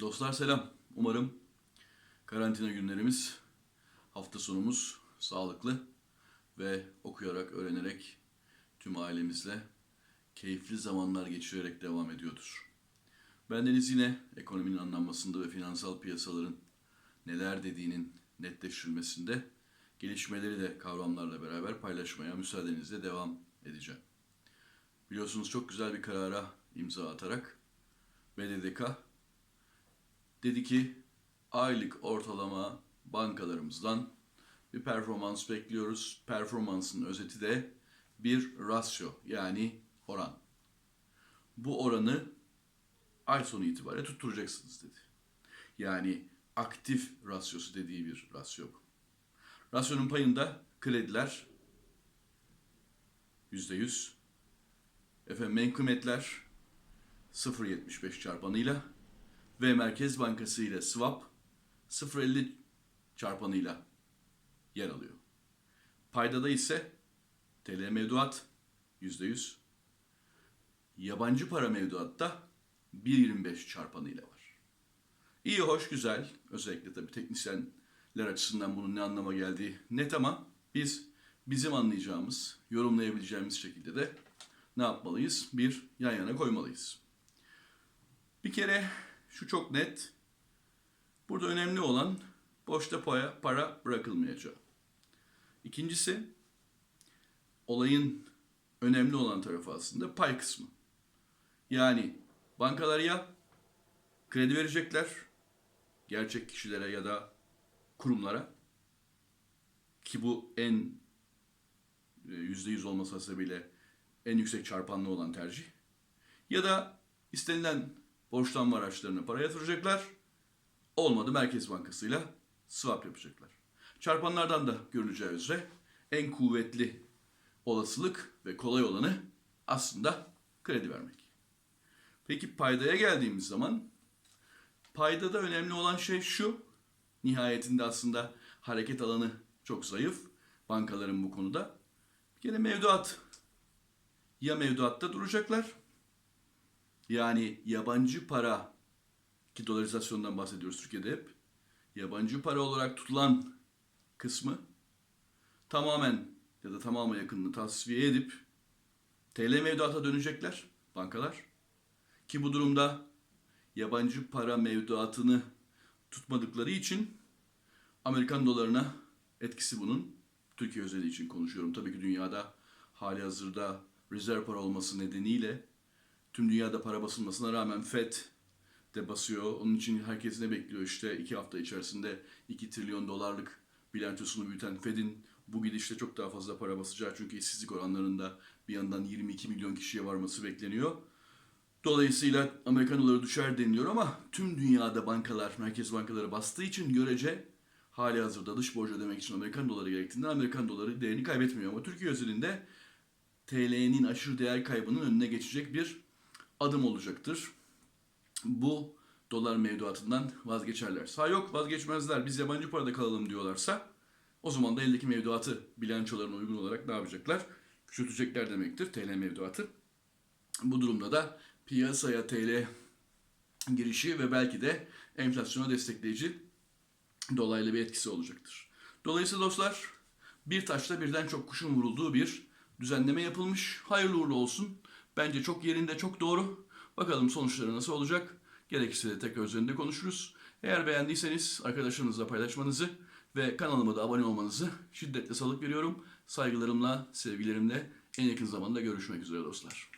Dostlar selam. Umarım karantina günlerimiz, hafta sonumuz sağlıklı ve okuyarak, öğrenerek tüm ailemizle keyifli zamanlar geçirerek devam ediyordur. Bendeniz yine ekonominin anlanmasında ve finansal piyasaların neler dediğinin netleştirilmesinde gelişmeleri de kavramlarla beraber paylaşmaya müsaadenizle devam edeceğim. Biliyorsunuz çok güzel bir karara imza atarak BDDK dedi ki aylık ortalama bankalarımızdan bir performans bekliyoruz. Performansın özeti de bir rasyo yani oran. Bu oranı ay sonu itibariyle tutturacaksınız dedi. Yani aktif rasyosu dediği bir rasyo bu. Rasyonun payında krediler %100, efendim menkumetler 0.75 çarpanıyla ve Merkez Bankası ile swap 0.50 çarpanıyla yer alıyor. Paydada ise TL mevduat %100, yabancı para mevduatta 1.25 çarpanıyla var. İyi, hoş, güzel. Özellikle tabii teknisyenler açısından bunun ne anlama geldiği net ama biz bizim anlayacağımız, yorumlayabileceğimiz şekilde de ne yapmalıyız? Bir, yan yana koymalıyız. Bir kere şu çok net. Burada önemli olan boşta para, para bırakılmayacağı. İkincisi, olayın önemli olan tarafı aslında pay kısmı. Yani bankalar ya kredi verecekler gerçek kişilere ya da kurumlara ki bu en e, yüzde yüz olması hasebiyle en yüksek çarpanlı olan tercih. Ya da istenilen borçlanma araçlarına para yatıracaklar. Olmadı Merkez Bankası'yla swap yapacaklar. Çarpanlardan da görüleceği üzere en kuvvetli olasılık ve kolay olanı aslında kredi vermek. Peki paydaya geldiğimiz zaman paydada önemli olan şey şu. Nihayetinde aslında hareket alanı çok zayıf bankaların bu konuda. Bir kere mevduat. Ya mevduatta duracaklar yani yabancı para ki dolarizasyondan bahsediyoruz Türkiye'de hep. Yabancı para olarak tutulan kısmı tamamen ya da tamamı yakınını tasfiye edip TL mevduata dönecekler bankalar. Ki bu durumda yabancı para mevduatını tutmadıkları için Amerikan dolarına etkisi bunun. Türkiye özeli için konuşuyorum. Tabii ki dünyada hali hazırda rezerv para olması nedeniyle tüm dünyada para basılmasına rağmen FED de basıyor. Onun için herkes ne bekliyor işte iki hafta içerisinde 2 trilyon dolarlık bilançosunu büyüten Fed'in bu gidişle çok daha fazla para basacağı çünkü işsizlik oranlarında bir yandan 22 milyon kişiye varması bekleniyor. Dolayısıyla Amerikan doları düşer deniliyor ama tüm dünyada bankalar, merkez bankaları bastığı için görece hali hazırda dış borcu ödemek için Amerikan doları gerektiğinden Amerikan doları değerini kaybetmiyor. Ama Türkiye özelinde TL'nin aşırı değer kaybının önüne geçecek bir adım olacaktır. Bu dolar mevduatından vazgeçerler. Sağ yok vazgeçmezler biz yabancı parada kalalım diyorlarsa o zaman da eldeki mevduatı bilançolarına uygun olarak ne yapacaklar? Küçültecekler demektir TL mevduatı. Bu durumda da piyasaya TL girişi ve belki de enflasyona destekleyici dolaylı bir etkisi olacaktır. Dolayısıyla dostlar bir taşla birden çok kuşun vurulduğu bir düzenleme yapılmış. Hayırlı uğurlu olsun. Bence çok yerinde, çok doğru. Bakalım sonuçları nasıl olacak? Gerekirse de tekrar üzerinde konuşuruz. Eğer beğendiyseniz arkadaşlarınızla paylaşmanızı ve kanalıma da abone olmanızı şiddetle salık veriyorum. Saygılarımla, sevgilerimle en yakın zamanda görüşmek üzere dostlar.